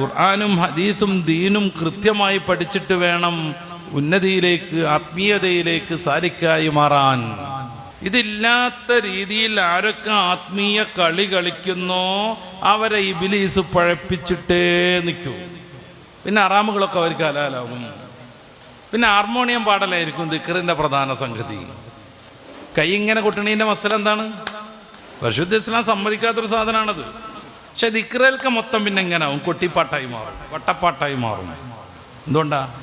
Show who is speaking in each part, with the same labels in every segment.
Speaker 1: ഖുർആാനും ഹദീസും ദീനും കൃത്യമായി പഠിച്ചിട്ട് വേണം ഉന്നതിയിലേക്ക് ആത്മീയതയിലേക്ക് സാലിക്കായി മാറാൻ. ഇതില്ലാത്ത രീതിയിൽ ആരൊക്കെ ആത്മീയ കളി കളിക്കുന്നോ അവരെ ഇബിലീസ് പഴപ്പിച്ചിട്ടേ നിൽക്കൂ. പിന്നെ അറാമുകളൊക്കെ അവർക്ക് ഹലാലാകും. പിന്നെ ഹാർമോണിയം പാടലായിരിക്കും ദിക്കറിന്റെ പ്രധാന സംഗതി. കൈ ഇങ്ങനെ കൊട്ടണീന്റെ മസല എന്താണ്? പരിശുദ്ധ ഇസ്ലാം സമ്മതിക്കാത്തൊരു സാധനമാണത് പക്ഷെ ദിക്റേൽക്ക് മൊത്തം പിന്നെ എങ്ങനെയാവും കൊട്ടിപ്പാട്ടായി മാറും. വട്ടപ്പാട്ടായി മാറും. എന്തുകൊണ്ടാ?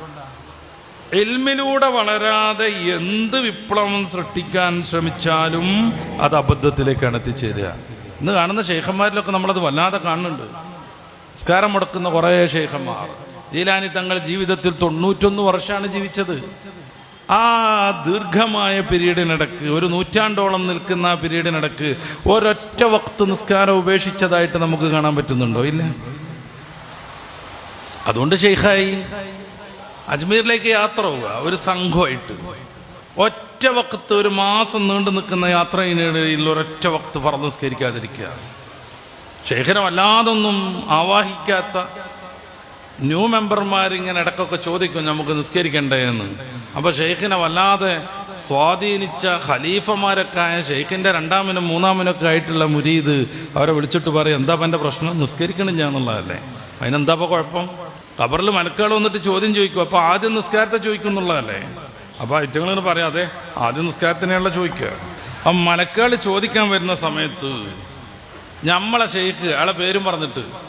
Speaker 1: എൽമിലൂടെ വളരാതെ എന്ത് വിപ്ലവം സൃഷ്ടിക്കാൻ ശ്രമിച്ചാലും അത് അബദ്ധത്തിലേക്കാണ് എത്തിച്ചേരുക. ഇന്ന് കാണുന്ന ശേഖന്മാരിലൊക്കെ നമ്മളത് വല്ലാതെ കാണുന്നുണ്ട്. നിസ്കാരം മുടക്കുന്ന കുറേ ശേഖന്മാർ. ജീലാനി തങ്ങൾ ജീവിതത്തിൽ തൊണ്ണൂറ്റൊന്ന് വർഷമാണ് ജീവിച്ചത്. ആ ദീർഘമായ പീരീഡിനിടക്ക് ഒരു നൂറ്റാണ്ടോളം നിൽക്കുന്ന ആ പീരീഡിനിടക്ക് ഒരൊറ്റ വക്ത് നിസ്കാരം ഉപേക്ഷിച്ചതായിട്ട് നമുക്ക് കാണാൻ പറ്റുന്നുണ്ടോ? ഇല്ല. അതുകൊണ്ട് ഷെയ്ഖായി അജ്മീറിലേക്ക് യാത്ര പോവുക ഒരു സംഘമായിട്ട്. ഒറ്റ വക്കത്ത് ഒരു മാസം നീണ്ടു നിൽക്കുന്ന യാത്രയിനിടയിൽ ഒരൊറ്റ വക്ത് പറഞ്ഞ് നിസ്കരിക്കാതിരിക്കുക. ശേഖരം അല്ലാതൊന്നും ആവാഹിക്കാത്ത ന്യൂ മെമ്പർമാർ ഇങ്ങനെ ഇടക്കൊക്കെ ചോദിക്കും നമുക്ക് നിസ്കരിക്കണ്ടേ എന്ന്. അപ്പൊ ഷെയ്ഖിനെ വല്ലാതെ സ്വാധീനിച്ച ഖലീഫമാരൊക്കെ ആയ ഷെയ്ഖിന്റെ രണ്ടാമനും മൂന്നാമനൊക്കെ ആയിട്ടുള്ള മുരീദ് അവരെ വിളിച്ചിട്ട് പറയും എന്താ എന്റെ പ്രശ്നം? നിസ്കരിക്കണില്ല എന്നുള്ളതല്ലേ? അതിനെന്താ ഇപ്പൊ കുഴപ്പം? ഖബറിൽ മനക്കാൾ വന്നിട്ട് ചോദ്യം ചോദിക്കും അപ്പൊ ആദ്യം നിസ്കാരത്തെ ചോദിക്കും എന്നുള്ളതല്ലേ? അപ്പൊ ഐറ്റങ്ങൾ പറയാം അതെ ആദ്യം നിസ്കാരത്തിനെയുള്ള ചോദിക്കുക. അപ്പൊ മലക്കാൾ ചോദിക്കാൻ വരുന്ന സമയത്ത് ഞമ്മളെ ഷെയ്ഖ് അയാളെ പേരും പറഞ്ഞിട്ട്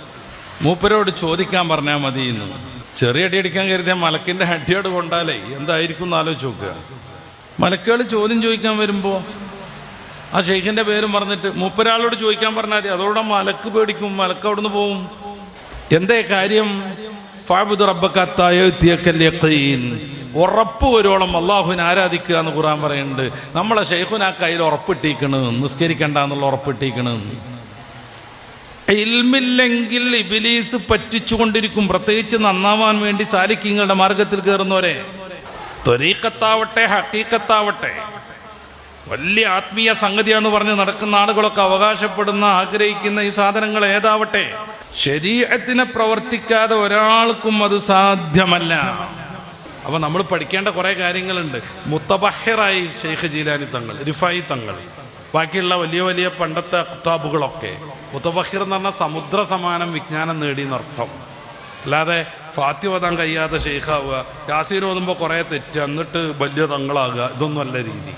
Speaker 1: മൂപ്പരോട് ചോദിക്കാൻ പറഞ്ഞാൽ മതി എന്ന്. ചെറിയ അടി അടിക്കാൻ കരുതിയ മലക്കിന്റെ അടിയോട് കൊണ്ടാലേ എന്തായിരിക്കും എന്ന് ആലോചിച്ച് നോക്കുക. മലക്കുകൾ ചോദ്യം ചോദിക്കാൻ വരുമ്പോ ആ ഷെയ്ഖിന്റെ പേരും പറഞ്ഞിട്ട് മൂപ്പരാളോട് ചോദിക്കാൻ പറഞ്ഞാൽ അതോടെ മലക്ക് പേടിക്കും മലക്ക് അവിടുന്ന് പോവും. എന്തേ കാര്യം? ഫാബുദ് ഉറപ്പ് വരുവോളം അള്ളാഹുവിനെ ആരാധിക്കുക എന്ന് ഖുറാൻ പറയുന്നുണ്ട്. നമ്മളെ ഷെയ്ഖുനാ കയ്യിൽ ഉറപ്പിട്ടിരിക്കണ്. നിസ്കരിക്കണ്ട എന്നുള്ള ഉറപ്പിട്ടിരിക്കണ്. ഇൽമില്ലെങ്കിൽ ഇബിലീസ് പറ്റിച്ചുകൊണ്ടിരിക്കും. പ്രത്യേകിച്ച് നന്നാവാൻ വേണ്ടി സാലിക്കിങ്ങളുടെ മാർഗത്തിൽ കയറുന്നവരെ. ത്വരീക്കത്താവട്ടെ ഹക്കീക്കത്താവട്ടെ വലിയ ആത്മീയ സംഗതിയാന്ന് പറഞ്ഞ് നടക്കുന്ന ആളുകളൊക്കെ അവകാശപ്പെടുന്ന ആഗ്രഹിക്കുന്ന ഈ സാധനങ്ങൾ ഏതാവട്ടെ? ശരീരത്തിനെ പ്രവർത്തിക്കാതെ ഒരാൾക്കും അത് സാധ്യമല്ല. അപ്പൊ നമ്മൾ പഠിക്കേണ്ട കുറെ കാര്യങ്ങളുണ്ട്. മുത്തബഹിറായി ഷെയ്ഖ് ജീലാനി തങ്ങൾ റിഫായി തങ്ങൾ. ബാക്കിയുള്ള വലിയ വലിയ പണ്ടത്തെ കിതാബുകളൊക്കെ മുത്തബഹിർ എന്ന് പറഞ്ഞാൽ സമുദ്ര സമാനം വിജ്ഞാനം നേടി എന്നർത്ഥം. അല്ലാതെ ഫാത്തി ഓതാൻ കഴിയാതെ ഷെയ്ഖാവുക യാസീൻ ഓതുമ്പോൾ കുറേ തെറ്റ് എന്നിട്ട് വലിയ തങ്ങളാകുക ഇതൊന്നും അല്ല രീതി.